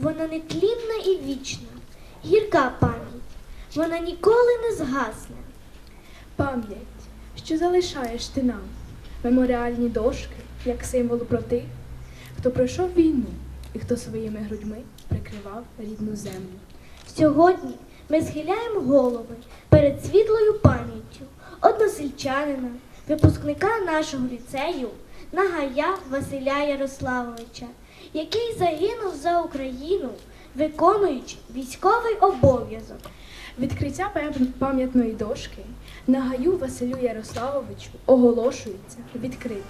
Вона нетлінна і вічна, гірка пам'ять, вона ніколи не згасне. Пам'ять, що залишаєш ти нам, меморіальні дошки, як символ про тих, хто пройшов війну і хто своїми грудьми прикривав рідну землю. Сьогодні ми схиляємо голови перед світлою пам'яттю односельчанина, випускника нашого ліцею Нагая Василя Ярославовича, який загинув за Україну, виконуючи військовий обов'язок. Відкриття пам'ятної дошки на гаю Василю Ярославовичу оголошується відкритим.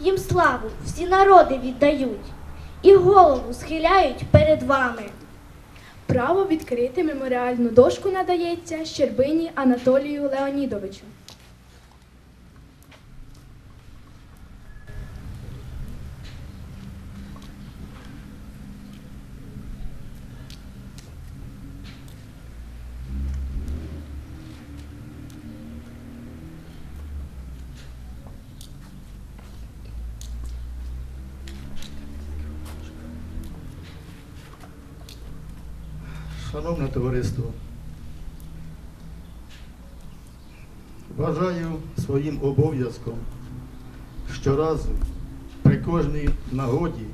Їм славу всі народи віддають і голову схиляють перед вами. Право відкрити меморіальну дошку надається Щербині Анатолію Леонідовичу. Шановне товариство, вважаю своїм обов'язком щоразу при кожній нагоді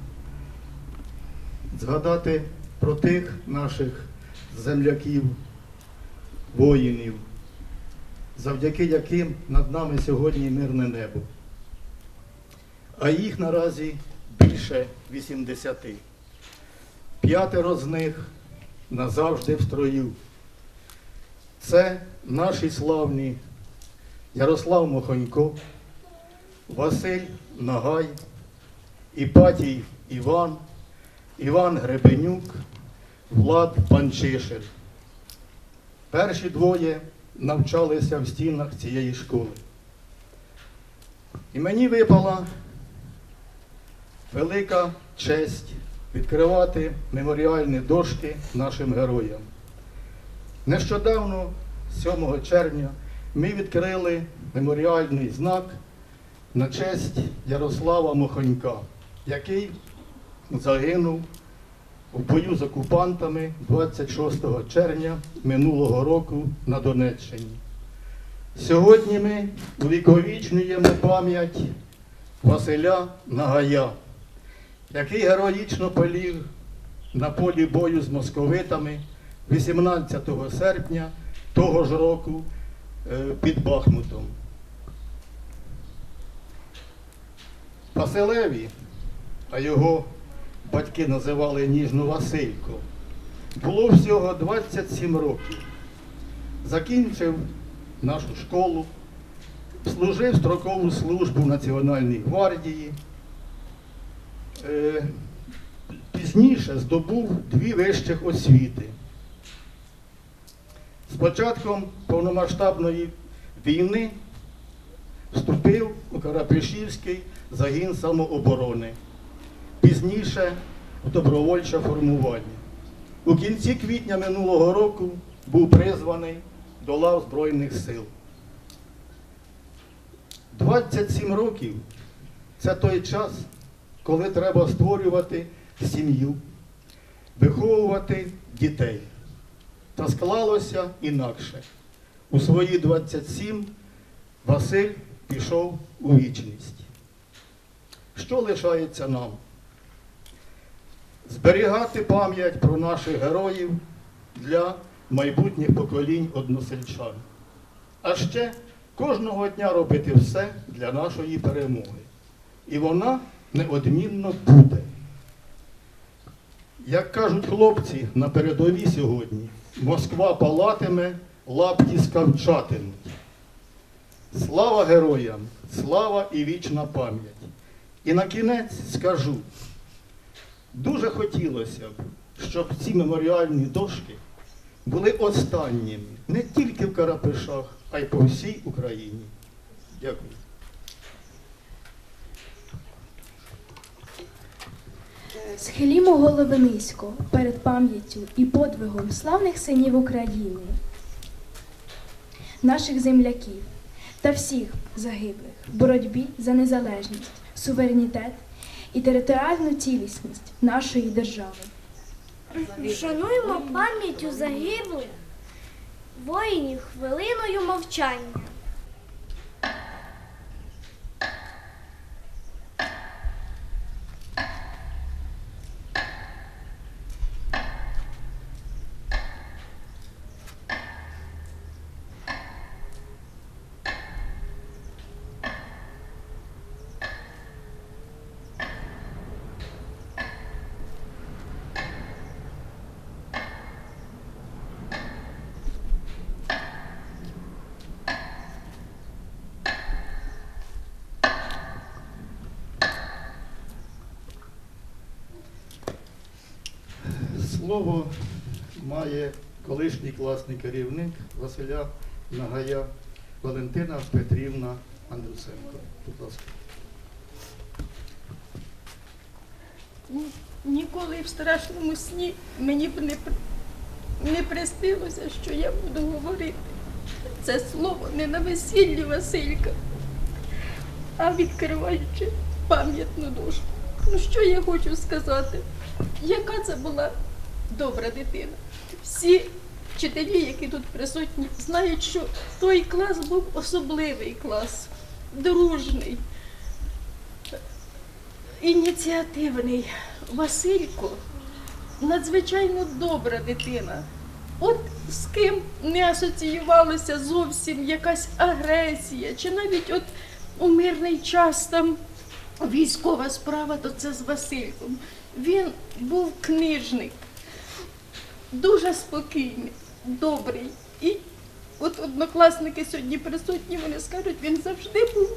згадати про тих наших земляків, воїнів, завдяки яким над нами сьогодні мирне небо. А їх наразі більше 80. П'ятеро з них назавжди в строю. Це наші славні Ярослав Мохонько, Василь Нагай, Іпатій Іван, Іван Гребенюк, Влад Панчишин. Перші двоє навчалися в стінах цієї школи. І мені випала велика честь відкривати меморіальні дошки нашим героям. Нещодавно, 7 червня, ми відкрили меморіальний знак на честь Ярослава Мохонька, який загинув у бою з окупантами 26 червня минулого року на Донеччині. Сьогодні ми увіковічнюємо пам'ять Василя Нагая, який героїчно поліг на полі бою з московитами 18 серпня того ж року е, під Бахмутом. Василеві, а його батьки називали ніжно Василько, було всього 27 років. Закінчив нашу школу, служив строкову службу в Національній гвардії. Е, Пізніше здобув дві вищих освіти. З початком повномасштабної війни вступив у Карапешівський загін самооборони, пізніше в добровольче формування. у кінці квітня минулого року був призваний до лав Збройних сил. 27 років це той час, коли треба створювати сім'ю, виховувати дітей. Та склалося інакше. У свої 27 Василь пішов у вічність. Що лишається нам? Зберігати пам'ять про наших героїв для майбутніх поколінь односельчан. А ще кожного дня робити все для нашої перемоги. І вона неодмінно буде. Як кажуть хлопці на передовій сьогодні, Москва палатиме, лапті скавчатимуть. Слава героям, слава і вічна пам'ять. І на кінець скажу, дуже хотілося б, щоб ці меморіальні дошки були останніми не тільки в Карапишах, а й по всій Україні. Дякую. Схилімо голови низько перед пам'яттю і подвигом славних синів України, наших земляків та всіх загиблих в боротьбі за незалежність, суверенітет і територіальну цілісність нашої держави. Вшануємо пам'яттю загиблих воїнів хвилиною мовчання. Слово має колишній класний керівник Василя Нагая Валентина Петрівна Андрусенко. Будь ласка. Ніколи в страшному сні мені б не, не приснилося, що я буду говорити це слово не на весіллі Василька, а відкриваючи пам'ятну дошку. Ну що я хочу сказати? Яка це була добра дитина? Всі вчителі, які тут присутні, знають, що той клас був особливий клас, дружний ініціативний Василько надзвичайно добра дитина. От з ким не асоціювалася зовсім якась агресія, чи навіть от у мирний час там військова справа, то це з Васильком. Він був книжник, дуже спокійний, добрий. І от однокласники сьогодні присутні, вони скажуть, він завжди був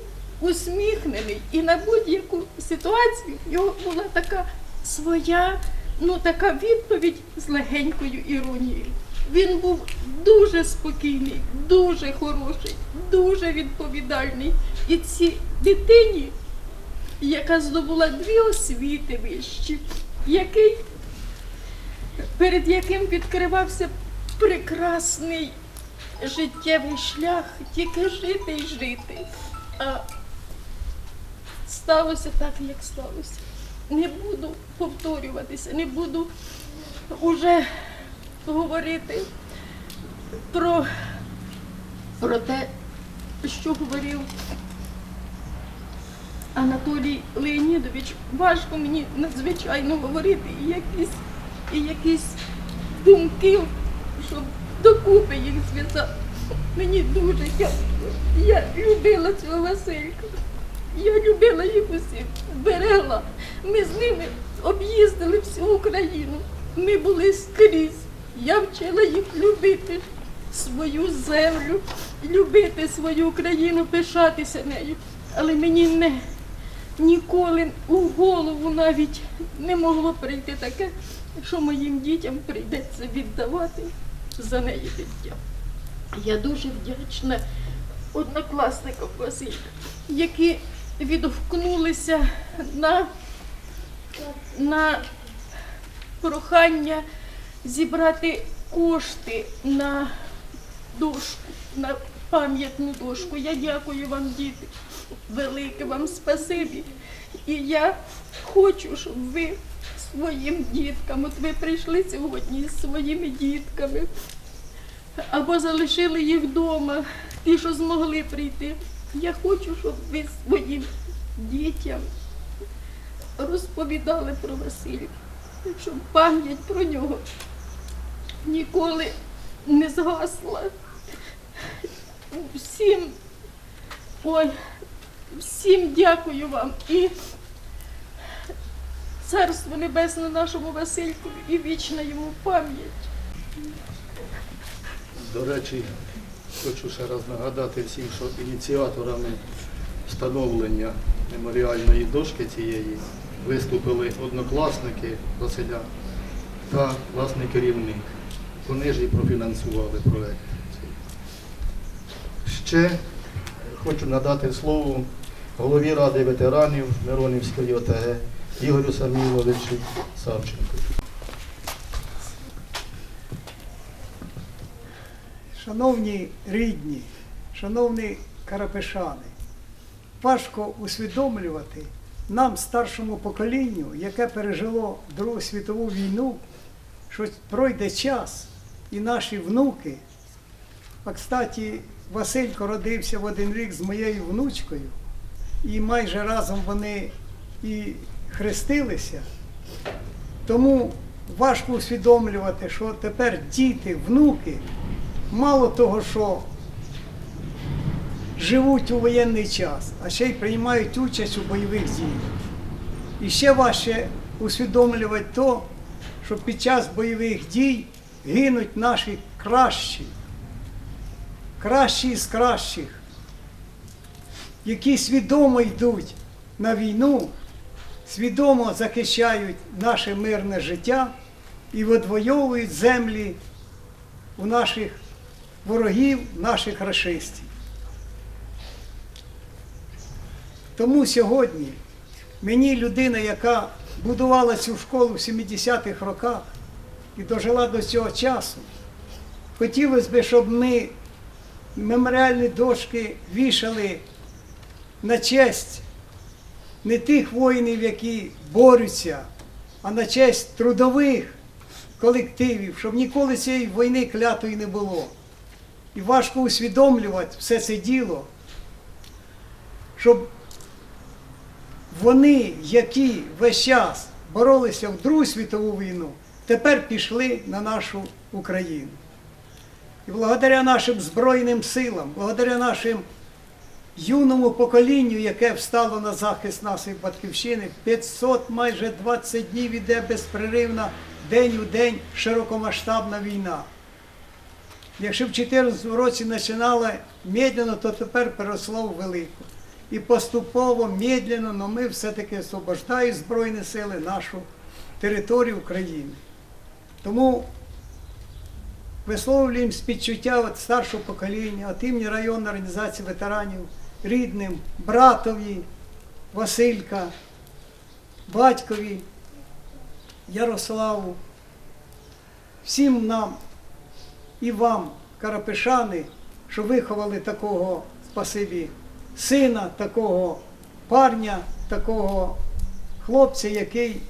усміхнений. І на будь-яку ситуацію в нього була така своя, ну така відповідь з легенькою іронією. Він був дуже спокійний, дуже хороший, дуже відповідальний. І цій дитині, яка здобула дві освіти вищі, який перед яким відкривався прекрасний життєвий шлях, тільки жити і жити. А сталося так, як сталося. Не буду повторюватися, не буду уже говорити про, про те, що говорив Анатолій Леонідович. Важко мені надзвичайно говорити якісь, і якісь думки, щоб докупи їх зв'язати. Мені дуже я, я любила цього Василька. Я любила їх усіх, берегла. Ми з ними об'їздили всю Україну. Ми були скрізь. Я вчила їх любити свою землю, любити свою Україну, пишатися нею. Але мені не ніколи у голову навіть не могло прийти таке, що моїм дітям прийдеться віддавати за неї життя. Я дуже вдячна однокласникам Василька, які відгукнулися на, на прохання зібрати кошти на дошку, на пам'ятну дошку. Я дякую вам, діти. Велике вам спасибі. І я хочу, щоб ви своїм діткам, от ви прийшли сьогодні з своїми дітками, або залишили їх вдома, ті, що змогли прийти. Я хочу, щоб ви своїм дітям розповідали про Василя, щоб пам'ять про нього ніколи не згасла. Всім, ой, всім дякую вам і царство небесне нашому Васильку і вічна йому пам'ять. До речі, хочу ще раз нагадати всім, що ініціаторами встановлення меморіальної дошки цієї виступили однокласники Василя та власний керівник. Вони ж і профінансували проект. Ще хочу надати слово голові Ради ветеранів Миронівської ОТГ Ігорю Саміловичу Савченку. Шановні рідні, шановні карапешани, важко усвідомлювати нам, старшому поколінню, яке пережило Другу світову війну, що пройде час і наші внуки, а кстати, Василько родився в один рік з моєю внучкою, і майже разом вони і хрестилися. Тому важко усвідомлювати, що тепер діти, внуки мало того, що живуть у воєнний час, а ще й приймають участь у бойових діях. І ще важче усвідомлювати то, що під час бойових дій гинуть наші кращі, кращі з кращих, які свідомо йдуть на війну, свідомо захищають наше мирне життя і відвоюють землі у наших ворогів, наших расистів. Тому сьогодні мені людина, яка будувала цю школу в 70-х роках і дожила до цього часу, хотілося б, щоб ми меморіальні дошки вішали на честь не тих воїнів, які борються, а на честь трудових колективів, щоб ніколи цієї війни клятої не було. І важко усвідомлювати все це діло, щоб вони, які весь час боролися в Другу світову війну, тепер пішли на нашу Україну. І благодаря нашим Збройним силам, благодаря нашим юному поколінню, яке встало на захист нашої батьківщини, 500 майже 20 днів іде безпреривна день у день широкомасштабна війна. Якщо в 2014 році починала медленно, то тепер переросло в велику. І поступово, медленно, але ми все-таки освобождаємо Збройні сили нашу територію України. Тому висловлюємо співчуття від старшого покоління, від імені районної організації ветеранів, рідним, братові, Василька, батькові, Ярославу, всім нам і вам, карапешани, що виховали такого спасибі сина, такого парня, такого хлопця, який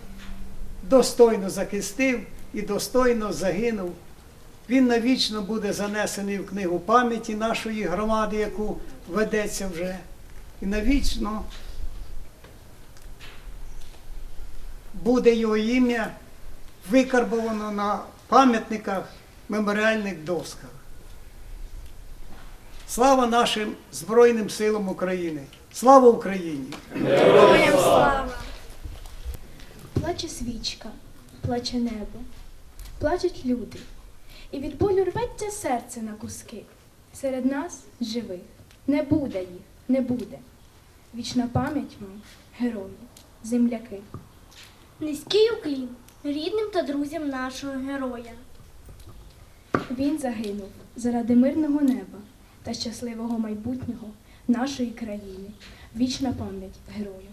достойно захистив і достойно загинув. Він навічно буде занесений в книгу пам'яті нашої громади, яку ведеться вже. І навічно буде його ім'я викарбовано на пам'ятниках, меморіальних досках. Слава нашим Збройним силам України! Слава Україні! Героям слава! Плаче свічка, плаче небо, плачуть люди, і від болю рветься серце на куски. Серед нас живих не буде їх, не буде. Вічна пам'ять вам, герої, земляки. Низький уклін рідним та друзям нашого героя. Він загинув заради мирного неба та щасливого майбутнього нашої країни. Вічна пам'ять герою.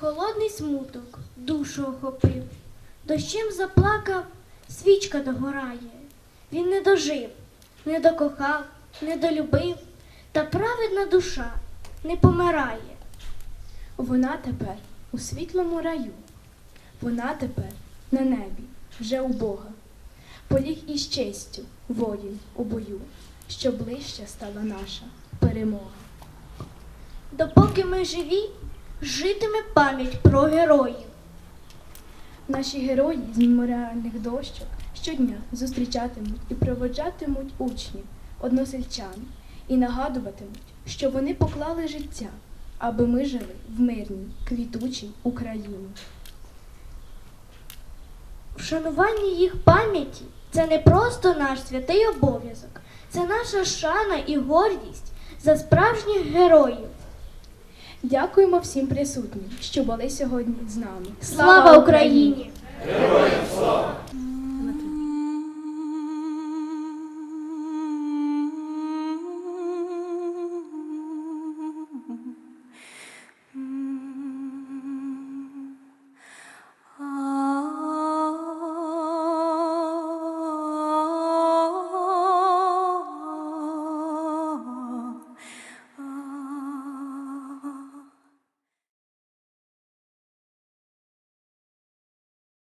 Холодний смуток душу охопив, дощем заплакав свічка догорає. Він не дожив, не докохав, не долюбив, та праведна душа не помирає. Вона тепер у світлому раю, вона тепер на небі, вже у Бога. Поліг із честю воїн у бою, що ближче стала наша перемога. Допоки ми живі, житиме пам'ять про героїв. Наші герої з меморіальних дощок щодня зустрічатимуть і проводжатимуть учнів, односельчан, і нагадуватимуть, що вони поклали життя, аби ми жили в мирній, квітучій Україні. Вшанування їх пам'яті це не просто наш святий обов'язок, це наша шана і гордість за справжніх героїв. Дякуємо всім присутнім, що були сьогодні з нами. Слава Україні!